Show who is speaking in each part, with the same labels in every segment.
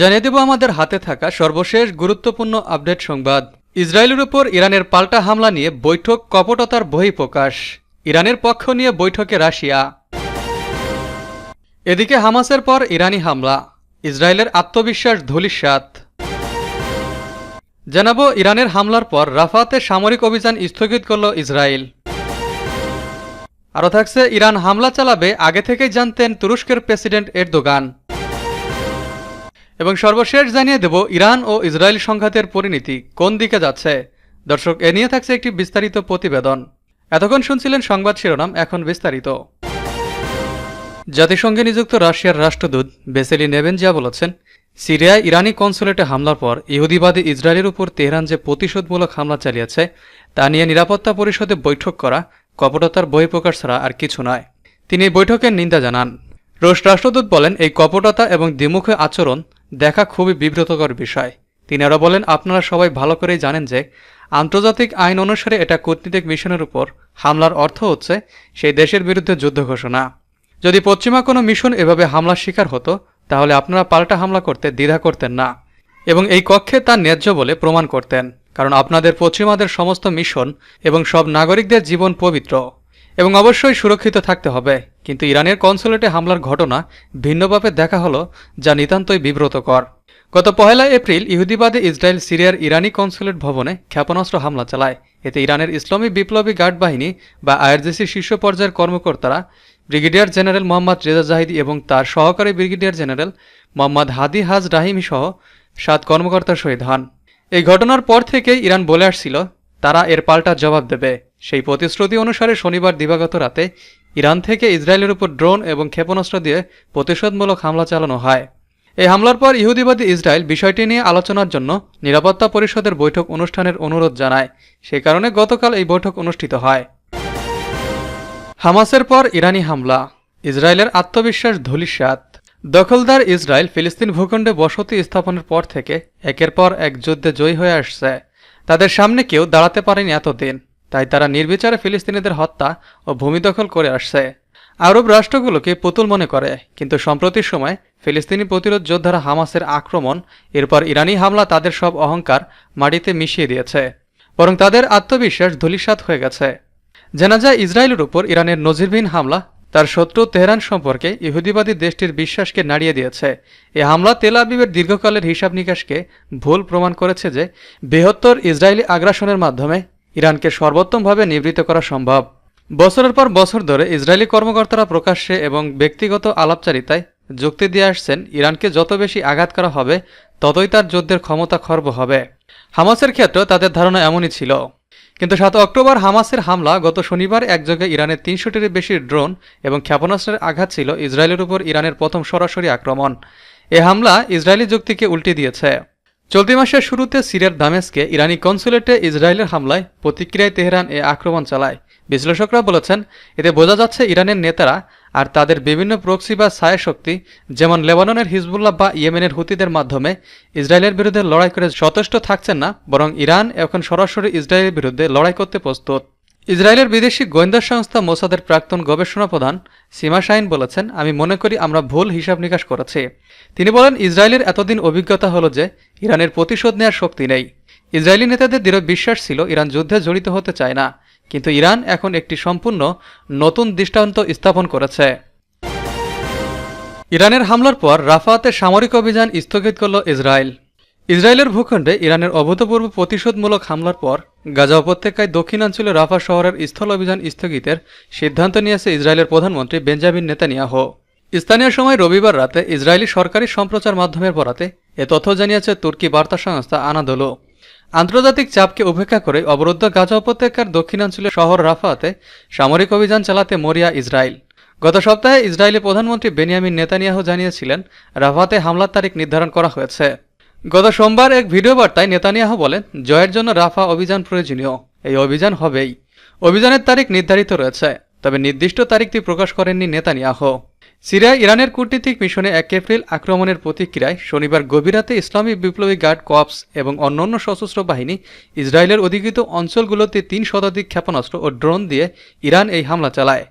Speaker 1: জানিয়ে দেব আমাদের হাতে থাকা সর্বশেষ গুরুত্বপূর্ণ আপডেট সংবাদ ইসরায়েলের উপর ইরানের পাল্টা হামলা নিয়ে বৈঠক কপটতার বহিঃপ্রকাশ ইরানের পক্ষ নিয়ে বৈঠকে রাশিয়া এদিকে হামাসের পর ইরানি হামলা ইসরায়েলের আত্মবিশ্বাস ধুলিস্বাত জানাবো ইরানের হামলার পর রাফাতে সামরিক অভিযান স্থগিত করল ইসরায়েল আরও থাকছে ইরান হামলা চালাবে আগে থেকেই জানতেন তুরস্কের প্রেসিডেন্ট এরদোগান এবং সর্বশেষ জানিয়ে দেব ইরান ও ইসরায়েল সংঘাতের পরিণতি কোন দিকে যাচ্ছে দর্শক এ নিয়ে থাকছে একটি বিস্তারিত প্রতিবেদন এতক্ষণ শুনছিলেন সংবাদ শিরোনাম এখন বিস্তারিত
Speaker 2: জাতিসংঘে নিযুক্ত রাশিয়ার রাষ্ট্রদূত বেসেলি নেবেন যা বলেছেন সিরিয়ায় ইরানি কনসুলেটে হামলার পর ইহুদিবাদী ইসরায়েলের উপর তেহরান যে প্রতিশোধমূলক হামলা চালিয়েছে তা নিয়ে নিরাপত্তা পরিষদে বৈঠক করা কপটতার বহিঃপ্রকাশ ছাড়া আর কিছু নয় তিনি বৈঠকের নিন্দা জানান রুশ রাষ্ট্রদূত বলেন এই কপটতা এবং দ্বিমুখী আচরণ দেখা খুবই বিব্রতকর বিষয় তিনি আরও বলেন আপনারা সবাই ভালো করেই জানেন যে আন্তর্জাতিক আইন অনুসারে এটা কূটনীতিক মিশনের উপর হামলার অর্থ হচ্ছে সেই দেশের বিরুদ্ধে যুদ্ধ ঘোষণা যদি পশ্চিমা কোনো মিশন এভাবে হামলার শিকার হতো তাহলে আপনারা পাল্টা হামলা করতে দ্বিধা করতেন না এবং এই কক্ষে তা ন্যায্য বলে প্রমাণ করতেন কারণ আপনাদের পশ্চিমাদের সমস্ত মিশন এবং সব নাগরিকদের জীবন পবিত্র এবং অবশ্যই সুরক্ষিত থাকতে হবে কিন্তু ইরানের কনসুলেটে হামলার ঘটনা ভিন্নভাবে দেখা হলো যা নিতান্তই বিব্রতকর গত পহেলা এপ্রিল ইহুদিবাদে ইসরায়েল সিরিয়ার ইরানি কনসুলেট ভবনে ক্ষেপণাস্ত্র হামলা চালায় এতে ইরানের ইসলামী বিপ্লবী গার্ড বাহিনী বা আইআরজিসি শীর্ষ পর্যায়ের কর্মকর্তারা brigadier general Mohammad Reza Zahedi এবং তার সহকারী ব্রিগেডিয়ার জেনারেল মোহাম্মদ হাদি হাজ রাহিমি সহ সাত কর্মকর্তা শহীদ হন এই ঘটনার পর থেকে ইরান বলে আসছিল তারা এর পাল্টা জবাব দেবে সেই প্রতিশ্রুতি অনুসারে শনিবার দিবাগত রাতে ইরান থেকে ইসরায়েলের উপর ড্রোন এবং ক্ষেপণাস্ত্র দিয়ে প্রতিশোধমূলক হামলা চালানো হয় এই হামলার পর ইহুদিবাদী ইসরায়েল বিষয়টি নিয়ে আলোচনার জন্য নিরাপত্তা পরিষদের বৈঠক অনুষ্ঠানের অনুরোধ জানায় সে কারণে গতকাল এই বৈঠক অনুষ্ঠিত হয়
Speaker 1: হামাসের পর ইরানি হামলা ইসরায়েলের আত্মবিশ্বাস ধুলিসাত দখলদার ইসরায়েল ফিলিস্তিন ভূখণ্ডে বসতি স্থাপনের পর থেকে একের পর এক যুদ্ধে জয়ী হয়ে আসছে তাদের সামনে কেউ দাঁড়াতে পারেনি এতদিন তাই তারা নির্বিচারে ফিলিস্তিনিদের হত্যা ও ভূমি দখল করে আসছে আরব রাষ্ট্রগুলোকে পুতুল মনে করে কিন্তু সম্প্রতির সময় ফিলিস্তিনি প্রতিরোধ যোদ্ধারা হামাসের আক্রমণ এরপর ইরানি হামলা তাদের সব অহংকার মাটিতে মিশিয়ে দিয়েছে বরং তাদের আত্মবিশ্বাস ধুলিসাত হয়ে গেছে জানা যায় ইসরায়েলের উপর ইরানের নজিরবিহীন হামলা তার শত্রু তেহরান সম্পর্কে ইহুদিবাদী দেশটির বিশ্বাসকে নাড়িয়ে দিয়েছে এ হামলা তেল আবিবের দীর্ঘকালের হিসাব নিকাশকে ভুল প্রমাণ করেছে যে বৃহত্তর ইসরায়েলি আগ্রাসনের মাধ্যমে ইরানকে সর্বোত্তমভাবে নিবৃত করা সম্ভব বছরের পর বছর ধরে ইসরায়েলি কর্মকর্তারা প্রকাশ্যে এবং ব্যক্তিগত আলাপচারিতায় যুক্তি দিয়ে আসছেন ইরানকে যত বেশি আঘাত করা হবে ততই তার যুদ্ধের ক্ষমতা খর্ব হবে হামাসের ক্ষেত্রে তাদের ধারণা এমনই ছিল কিন্তু সাত অক্টোবর হামাসের হামলা গত শনিবার একযোগে ইরানের তিনশোটির বেশি ড্রোন এবং ক্ষেপণাস্ত্রের আঘাত ছিল ইসরায়েলের উপর ইরানের প্রথম সরাসরি আক্রমণ এ হামলা ইসরায়েলি যুক্তিকে উল্টে দিয়েছে চলতি মাসের শুরুতে সিরিয়ার দামেসকে ইরানি কনসুলেটে ইসরায়েলের হামলায় প্রতিক্রিয়ায় তেহরান এ আক্রমণ চালায় বিশ্লেষকরা বলেছেন এতে বোঝা যাচ্ছে ইরানের নেতারা আর তাদের বিভিন্ন প্রক্সি বা ছায়া শক্তি যেমন লেবাননের হিজবুল্লাহ বা ইয়েমেনের হুতিদের মাধ্যমে ইসরায়েলের বিরুদ্ধে লড়াই করে সতেষ্ট থাকছেন না বরং ইরান এখন সরাসরি ইসরায়েলের বিরুদ্ধে লড়াই করতে প্রস্তুত ইসরায়েলের বিদেশি গোয়েন্দা সংস্থা মোসাদের প্রাক্তন গবেষণা প্রধান সীমা শাইন বলেছেন আমি মনে করি আমরা ভুল হিসাব নিকাশ করেছি তিনি বলেন ইসরায়েলের এতদিন অভিজ্ঞতা হল যে ইরানের প্রতিশোধ নেওয়ার শক্তি নেই ইসরায়েলি নেতাদের দৃঢ় বিশ্বাস ছিল ইরান যুদ্ধে জড়িত হতে চায় না কিন্তু ইরান এখন একটি সম্পূর্ণ নতুন দৃষ্টান্ত স্থাপন করেছে ইরানের হামলার পর রাফাতে সামরিক অভিযান স্থগিত করল ইসরায়েল ইসরায়েলের ভূখণ্ডে ইরানের অভূতপূর্ব প্রতিশোধমূলক হামলার পর গাজা উপত্যকায় দক্ষিণাঞ্চলে রাফা শহরের স্থল অভিযান স্থগিতের সিদ্ধান্ত নিয়েছে ইসরায়েলের প্রধানমন্ত্রী বেঞ্জামিন নেতানিয়াহ স্থানীয় সময় রবিবার রাতে ইসরায়েলি সরকারি সম্প্রচার মাধ্যমের বরাতে এ তথ্য জানিয়েছে তুর্কি বার্তা সংস্থা আনাদোলো আন্তর্জাতিক চাপকে উপেক্ষা করে অবরুদ্ধ গাজা উপত্যকার দক্ষিণাঞ্চলীয় শহর রাফাতে সামরিক অভিযান চালাতে মরিয়া ইসরায়েল গত সপ্তাহে ইসরায়েলের প্রধানমন্ত্রী বেনিয়ামিন নেতানিয়াহু জানিয়েছিলেন রাফাতে হামলার তারিখ নির্ধারণ করা হয়েছে গত সোমবার এক ভিডিও বার্তায় নেতানিয়াহু বলেন জয়ের জন্য রাফা অভিযান প্রয়োজনীয় এই অভিযান হবেই অভিযানের তারিখ নির্ধারিত রয়েছে তবে নির্দিষ্ট তারিখটি প্রকাশ করেননি নেতানিয়াহু সিরিয়া ইরানের কূটনীতিক মিশনে এক এপ্রিল আক্রমণের প্রতিক্রিয়ায় শনিবার রাতে ইসলামী বিপ্লবী গার্ড কপস এবং অন্যান্য সশস্ত্র বাহিনী ইসরায়েলের অধিকৃত অঞ্চলগুলোতে তিন শতাধিক ক্ষেপণাস্ত্র ও ড্রোন দিয়ে ইরান এই হামলা চালায়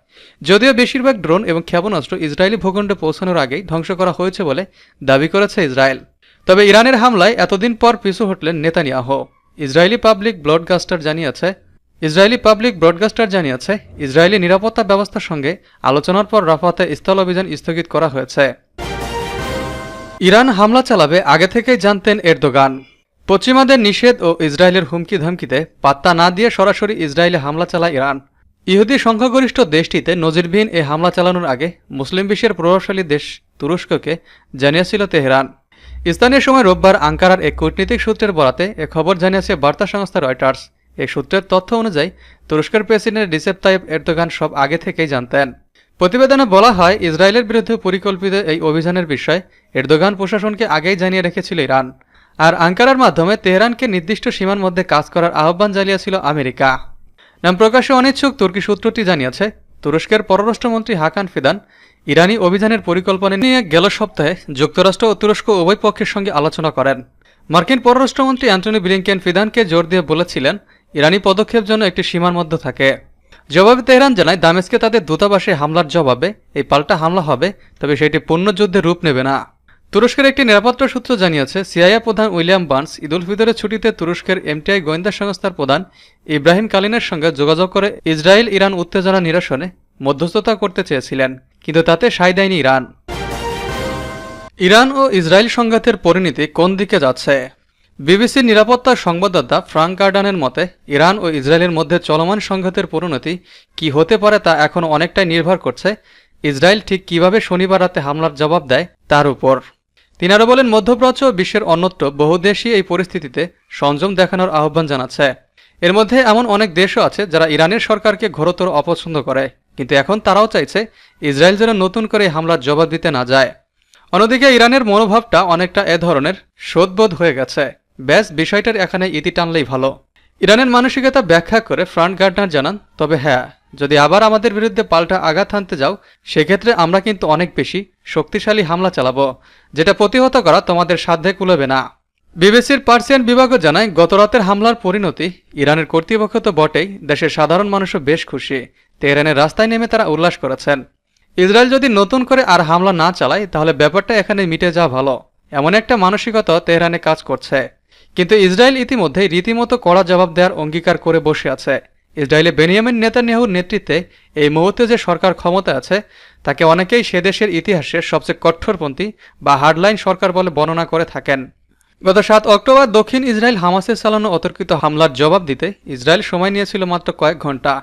Speaker 1: যদিও বেশিরভাগ ড্রোন এবং ক্ষেপণাস্ত্র ইসরায়েলি ভূখণ্ডে পৌঁছানোর আগেই ধ্বংস করা হয়েছে বলে দাবি করেছে ইসরায়েল তবে ইরানের হামলায় এতদিন পর পিছু হটলেন নেতানিয়াহ ইসরায়েলি পাবলিক ব্লডকাস্টার জানিয়েছে ইসরায়েলি পাবলিক ব্রডকাস্টার জানিয়েছে ইসরায়েলি নিরাপত্তা ব্যবস্থার সঙ্গে আলোচনার পর রাফাতে স্থল অভিযান স্থগিত করা হয়েছে ইরান হামলা চালাবে আগে থেকেই জানতেন এরদোগান পশ্চিমাদের নিষেধ ও ইসরায়েলের হুমকি ধমকিতে পাত্তা না দিয়ে সরাসরি ইসরায়েলে হামলা চালায় ইরান ইহুদি সংখ্যাগরিষ্ঠ দেশটিতে নজিরবিহীন এ হামলা চালানোর আগে মুসলিম বিশ্বের প্রভাবশালী দেশ তুরস্ককে জানিয়েছিল তেহরান স্থানীয় সময় রোববার আঙ্কারার এক কূটনীতিক সূত্রের বরাতে এ খবর জানিয়েছে বার্তা সংস্থা রয়টার্স এই সূত্রের তথ্য অনুযায়ী তুরস্কের প্রেসিডেন্ট রিসেপ তাইব এরদোগান সব আগে থেকেই জানতেন প্রতিবেদনে বলা হয় ইসরায়েলের বিরুদ্ধে পরিকল্পিত এই অভিযানের বিষয়ে এরদোগান প্রশাসনকে আগেই জানিয়ে রেখেছিল ইরান আর আঙ্কারার মাধ্যমে তেহরানকে নির্দিষ্ট সীমার মধ্যে কাজ করার আহ্বান জানিয়েছিল আমেরিকা নাম প্রকাশে অনিচ্ছুক তুর্কি সূত্রটি জানিয়েছে তুরস্কের পররাষ্ট্রমন্ত্রী হাকান ফিদান ইরানি অভিযানের পরিকল্পনা নিয়ে গেল সপ্তাহে যুক্তরাষ্ট্র ও তুরস্ক উভয় পক্ষের সঙ্গে আলোচনা করেন মার্কিন পররাষ্ট্রমন্ত্রী অ্যান্টনি ব্লিংকেন ফিদানকে জোর দিয়ে বলেছিলেন ইরানি পদক্ষেপ জন্য একটি সীমার মধ্যে থাকে জবাবে তেহরান জানায় দামেস্কে তাদের দূতাবাসে হামলার জবাবে এই পাল্টা হামলা হবে তবে সেটি পূর্ণযুদ্ধে রূপ নেবে না তুরস্কের একটি নিরাপত্তা সূত্র জানিয়েছে সিআইএ প্রধান উইলিয়াম বার্নস ঈদ উল ফিতরের ছুটিতে তুরস্কের এমটিআই গোয়েন্দা সংস্থার প্রধান ইব্রাহিম কালিনের সঙ্গে যোগাযোগ করে ইসরায়েল ইরান উত্তেজনা নিরসনে মধ্যস্থতা করতে চেয়েছিলেন কিন্তু তাতে সাই দেয়নি ইরান ইরান ও ইসরায়েল সংঘাতের পরিণতি কোন দিকে যাচ্ছে বিবিসির নিরাপত্তা সংবাদদাতা ফ্রাঙ্ক গার্ডানের মতে ইরান ও ইসরায়েলের মধ্যে চলমান সংঘাতের পরিণতি কি হতে পারে তা এখন অনেকটাই নির্ভর করছে ইসরায়েল ঠিক কিভাবে শনিবার রাতে হামলার জবাব দেয় তার উপর তিনি আরও বলেন মধ্যপ্রাচ্য বিশ্বের অন্যত্র বহু দেশই এই পরিস্থিতিতে সংযম দেখানোর আহ্বান জানাচ্ছে এর মধ্যে এমন অনেক দেশও আছে যারা ইরানের সরকারকে ঘোরতর অপছন্দ করে কিন্তু এখন তারাও চাইছে ইসরায়েল যেন নতুন করে হামলার জবাব দিতে না যায় অন্যদিকে ইরানের মনোভাবটা অনেকটা এ ধরনের শোধবোধ হয়ে গেছে ব্যাস বিষয়টার এখানে ইতি টানলেই ভালো ইরানের মানসিকতা ব্যাখ্যা করে ফ্রন্ট গার্ডনার জানান তবে হ্যাঁ যদি আবার আমাদের বিরুদ্ধে পাল্টা আঘাত হানতে যাও সেক্ষেত্রে আমরা কিন্তু অনেক বেশি শক্তিশালী হামলা চালাবো যেটা প্রতিহত করা তোমাদের সাধ্যে কুলবে না বিবিসির পার্সিয়ান বিভাগও জানায় গত রাতের হামলার পরিণতি ইরানের কর্তৃপক্ষ তো বটেই দেশের সাধারণ মানুষও বেশ খুশি তেহরানের রাস্তায় নেমে তারা উল্লাস করেছেন ইসরায়েল যদি নতুন করে আর হামলা না চালায় তাহলে ব্যাপারটা এখানে মিটে যাওয়া ভালো এমন একটা মানসিকতা তেহরানে কাজ করছে কিন্তু ইসরায়েল ইতিমধ্যে রীতিমতো কড়া জবাব দেওয়ার অঙ্গীকার করে বসে আছে ইসরায়েলে বেনিয়ামিন নেতানিয়াহুর নেতৃত্বে এই মুহূর্তে যে সরকার ক্ষমতা আছে তাকে অনেকেই সে দেশের ইতিহাসের সবচেয়ে কঠোরপন্থী বা হার্ডলাইন সরকার বলে বর্ণনা করে থাকেন গত সাত অক্টোবর দক্ষিণ ইসরায়েল হামাসের চালানো অতর্কিত হামলার জবাব দিতে ইসরায়েল সময় নিয়েছিল মাত্র কয়েক ঘন্টা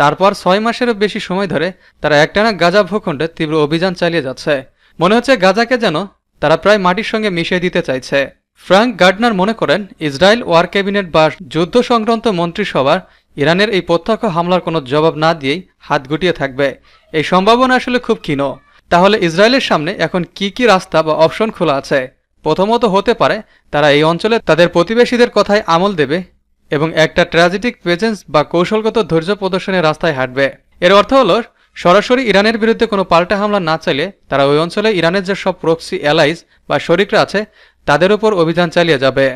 Speaker 1: তারপর ছয় মাসেরও বেশি সময় ধরে তারা একটানা গাজা ভূখণ্ডে তীব্র অভিযান চালিয়ে যাচ্ছে মনে হচ্ছে গাজাকে যেন তারা প্রায় মাটির সঙ্গে মিশিয়ে দিতে চাইছে ফ্রাঙ্ক গার্ডনার মনে করেন ইসরায়েল ওয়ার ক্যাবিনেট বা যুদ্ধ সংক্রান্ত মন্ত্রিসভার ইরানের এই প্রত্যক্ষ হামলার কোনো জবাব না দিয়েই হাত গুটিয়ে থাকবে এই সম্ভাবনা আসলে খুব ক্ষীণ তাহলে ইসরায়েলের সামনে এখন কি কি রাস্তা বা অপশন খোলা আছে প্রথমত হতে পারে তারা এই অঞ্চলে তাদের প্রতিবেশীদের কথায় আমল দেবে এবং একটা ট্র্যাজেডিক প্রেজেন্স বা কৌশলগত ধৈর্য প্রদর্শনের রাস্তায় হাঁটবে এর অর্থ হলো সরাসরি ইরানের বিরুদ্ধে কোনো পাল্টা হামলা না চাইলে তারা ওই অঞ্চলে ইরানের যে সব প্রক্সি অ্যালাইজ বা শরিকরা আছে তাদের ওপর অভিযান চালিয়ে যাবে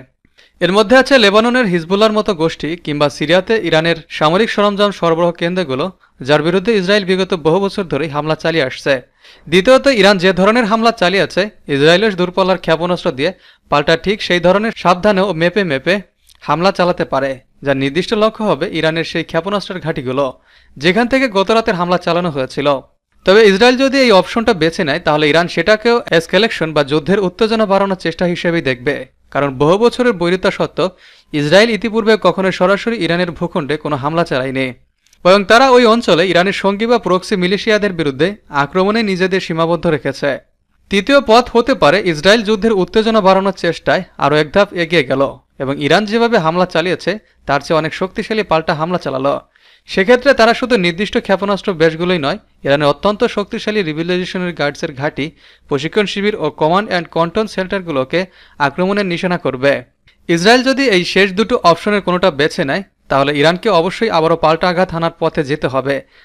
Speaker 1: এর মধ্যে আছে লেবাননের হিজবুল্লার মতো গোষ্ঠী কিংবা সিরিয়াতে ইরানের সামরিক সরঞ্জাম সরবরাহ কেন্দ্রগুলো যার বিরুদ্ধে ইসরায়েল বিগত বহু বছর ধরে হামলা চালিয়ে আসছে দ্বিতীয়ত ইরান যে ধরনের হামলা চালিয়েছে ইসরায়েলের দূরপাল্লার ক্ষেপণাস্ত্র দিয়ে পাল্টা ঠিক সেই ধরনের সাবধানে ও মেপে মেপে হামলা চালাতে পারে যার নির্দিষ্ট লক্ষ্য হবে ইরানের সেই ক্ষেপণাস্ত্রের ঘাঁটিগুলো যেখান থেকে গতরাতের হামলা চালানো হয়েছিল তবে ইসরায়েল যদি এই অপশনটা বেছে নেয় তাহলে ইরান সেটাকেও এসকেলেকশন বা যুদ্ধের উত্তেজনা বাড়ানোর চেষ্টা হিসেবেই দেখবে কারণ বহু বছরের বৈরিতা সত্ত্বেও ইসরায়েল ইতিপূর্বে কখনো সরাসরি ইরানের ভূখণ্ডে কোনো হামলা চালায়নি বরং তারা ওই অঞ্চলে ইরানের সঙ্গী বা প্রক্সি মিলিশিয়াদের বিরুদ্ধে আক্রমণে নিজেদের সীমাবদ্ধ রেখেছে তৃতীয় পথ হতে পারে ইসরায়েল যুদ্ধের উত্তেজনা বাড়ানোর চেষ্টায় আরও এক ধাপ এগিয়ে গেল এবং ইরান যেভাবে হামলা চালিয়েছে তার চেয়ে অনেক শক্তিশালী পাল্টা হামলা চালালো সেক্ষেত্রে তারা শুধু নির্দিষ্ট ক্ষেপণাস্ত্র ব্যাচগুলোই নয় ইরানের অত্যন্ত শক্তিশালী রিভিলাইজেশনের গার্ডসের ঘাঁটি প্রশিক্ষণ শিবির ও কমান্ড অ্যান্ড কন্ট্রোল সেন্টারগুলোকে আক্রমণের নিশানা করবে ইসরায়েল যদি এই শেষ দুটো অপশনের কোনোটা বেছে নেয় তাহলে ইরানকে অবশ্যই আবারও পাল্টা আঘাত হানার পথে যেতে হবে